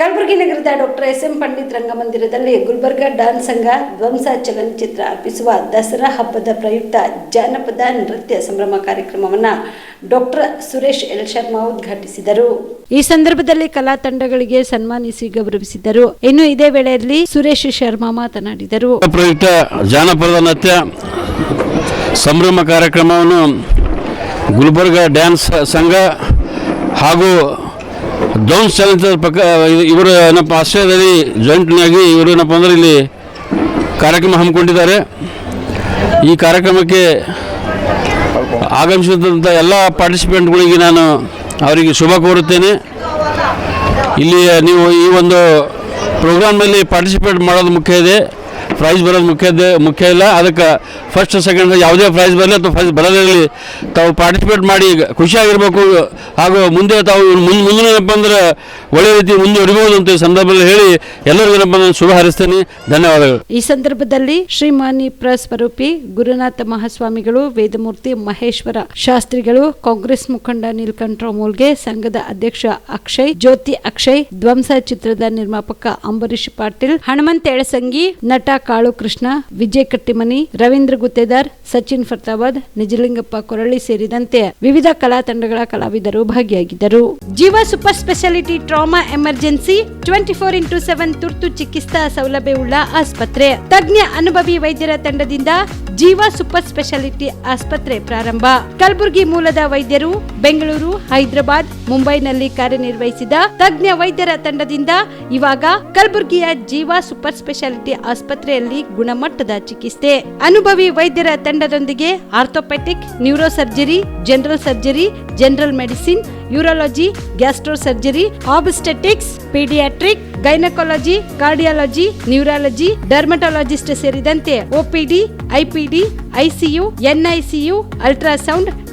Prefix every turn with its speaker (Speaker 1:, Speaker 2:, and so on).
Speaker 1: ಕಲಬುರಗಿ ನಗರದ doctor S M Pandit ರಂಗಮಂದಿರದಲ್ಲಿ Gulbarga dance ಸಂಘ ಧ್ವಂಸ ಚಲನಚಿತ್ರ ಅರ್ಪಿಸುವ ದಸರಾ ಹಬ್ಬದ ಪ್ರಯುಕ್ತ ಜಾನಪದ ನೃತ್ಯ ಸಂಭ್ರಮ ಕಾರ್ಯಕ್ರಮವನ್ನು ಡಾಕ್ಟರ್ ಸುರೇಶ್ ಎಲ್ ಶರ್ಮಾ ಉದ್ಘಾಟಿಸಿದರು. ಈ ಸಂದರ್ಭದಲ್ಲಿ ಕಲಾ ತಂಡಗಳಿಗೆ ಸನ್ಮಾನಿಸಿ ಗೌರವಿಸಿದರು. ಇನ್ನು ಇದೇ ವೇಳೆಯಲ್ಲಿ ಸುರೇಶ್ ಶರ್ಮಾ ಮಾತನಾಡಿದರು.
Speaker 2: ಪ್ರಯುಕ್ತ ಜಾನಪದ ನೃತ್ಯ ಸಂಭ್ರಮ ಕಾರ್ಯಕ್ರಮವನ್ನು ಗುಲ್ಬರ್ಗ ಡ್ಯಾನ್ಸ್ ಸಂಘ ಹಾಗೂ ಡೌನ್ಸ್ ಚಲನಚಿತ್ರ ಪಕ್ಕ ಇವರು ಏನಪ್ಪ ಆಶ್ರಯದಲ್ಲಿ ಜಾಯಿಂಟ್ನಾಗಿ ಇವರು ಏನಪ್ಪ ಅಂದರೆ ಇಲ್ಲಿ ಕಾರ್ಯಕ್ರಮ ಹಮ್ಮಿಕೊಂಡಿದ್ದಾರೆ. ಈ ಕಾರ್ಯಕ್ರಮಕ್ಕೆ ಆಗಮಿಸಿದಂಥ ಎಲ್ಲ ಪಾರ್ಟಿಸಿಪೆಂಟ್ಗಳಿಗೆ ನಾನು ಅವರಿಗೆ ಶುಭ ಕೋರುತ್ತೇನೆ. ಇಲ್ಲಿ ನೀವು ಈ ಒಂದು ಪ್ರೋಗ್ರಾಮ್ನಲ್ಲಿ ಪಾರ್ಟಿಸಿಪೇಟ್ ಮಾಡೋದು ಮುಖ್ಯ ಇದೆ. ಪ್ರೈಸ್ ಬರೋದು ಮುಖ್ಯ ಮುಖ್ಯ ಇಲ್ಲ. ಅದಕ್ಕೆ ಫಸ್ಟ್ ಸೆಕೆಂಡ್ ಯಾವುದೇ ಪ್ರೈಸ್ ಬರಲಿ ಅಥವಾ ಪ್ರೈಸ್ ಬರೋದಿರಲಿ, ತಾವು ಪಾರ್ಟಿಸಿಪೇಟ್ ಮಾಡಿ ಖುಷಿಯಾಗಿರ್ಬೇಕು. ಹಾಗೂ ಮುಂದೆ ತಾವು ಮುಂದೆ, ಮುಂದಿನ ಏನಪ್ಪ ಅಂದ್ರೆ ಒಳ್ಳೆ ರೀತಿ ಮುಂದುವರಿಬಹುದು ಅಂತ ಈ ಸಂದರ್ಭದಲ್ಲಿ ಹೇಳಿ ಎಲ್ಲರಿಗೂ ನಾನು ಶುಭ ಹಾರೈಸ್ತೇನೆ ಧನ್ಯವಾದಗಳು.
Speaker 1: ಈ ಸಂದರ್ಭದಲ್ಲಿ ಶ್ರೀಮಾನಿ ಪ್ರಸ್ವರೂಪಿ ಗುರುನಾಥ ಮಹಾಸ್ವಾಮಿಗಳು, ವೇದಮೂರ್ತಿ ಮಹೇಶ್ವರ ಶಾಸ್ತ್ರಿಗಳು, ಕಾಂಗ್ರೆಸ್ ಮುಖಂಡ ನೀಲ್ಕಂಠರಾವ್ ಮೂಲ್ಗೆ ಸಂಘದ ಅಧ್ಯಕ್ಷ ಅಕ್ಷಯ್, ಜ್ಯೋತಿ ಅಕ್ಷಯ್, ಧ್ವಂಸ ಚಿತ್ರದ ನಿರ್ಮಾಪಕ ಅಂಬರೀಶ್ ಪಾಟೀಲ್, ಹನುಮಂತ ಎಳಸಂಗಿ, ನಟ ಕಾಳು ಕೃಷ್ಣ, ವಿಜಯ್ ಕಟ್ಟಿಮನಿ, ರವೀಂದ್ರ ಗುತ್ತೇದಾರ್, ಸಚಿನ್ ಫರ್ತಾಬಾದ್, ನಿಜಲಿಂಗಪ್ಪ ಕೊರಳಿ ಸೇರಿದಂತೆ ವಿವಿಧ ಕಲಾ ತಂಡಗಳ ಕಲಾವಿದರು ಭಾಗಿಯಾಗಿದ್ದರು. Jeeva super specialty trauma emergency twenty four into seven ತುರ್ತು ಚಿಕಿತ್ಸಾ ಸೌಲಭ್ಯವುಳ್ಳ ಆಸ್ಪತ್ರೆ. ತಜ್ಞ ಅನುಭವಿ ವೈದ್ಯರ ತಂಡದಿಂದ ಜೀವ ಸೂಪರ್ ಸ್ಪೆಷಾಲಿಟಿ ಆಸ್ಪತ್ರೆ ಪ್ರಾರಂಭ. ಕಲಬುರಗಿ ಮೂಲದ ವೈದ್ಯರು ಬೆಂಗಳೂರು, ಹೈದರಾಬಾದ್, ಮುಂಬೈನಲ್ಲಿ ಕಾರ್ಯನಿರ್ವಹಿಸಿದ ತಜ್ಞ ವೈದ್ಯರ ತಂಡದಿಂದ ಇವಾಗ ಕಲಬುರಗಿಯ ಜೀವ ಸೂಪರ್ ಸ್ಪೆಷಾಲಿಟಿ ಆಸ್ಪತ್ರೆಯಲ್ಲಿ ಗುಣಮಟ್ಟದ ಚಿಕಿತ್ಸೆ. ಅನುಭವಿ ವೈದ್ಯರ ತಂಡದೊಂದಿಗೆ orthopedic neuro surgery general surgery, general medicine, urology, gastro surgery, obstetrics, pediatric, gynaecology, cardiology, neurology, dermatologist ಸೇರಿದಂತೆ OPD IPD ICU NICU ultrasound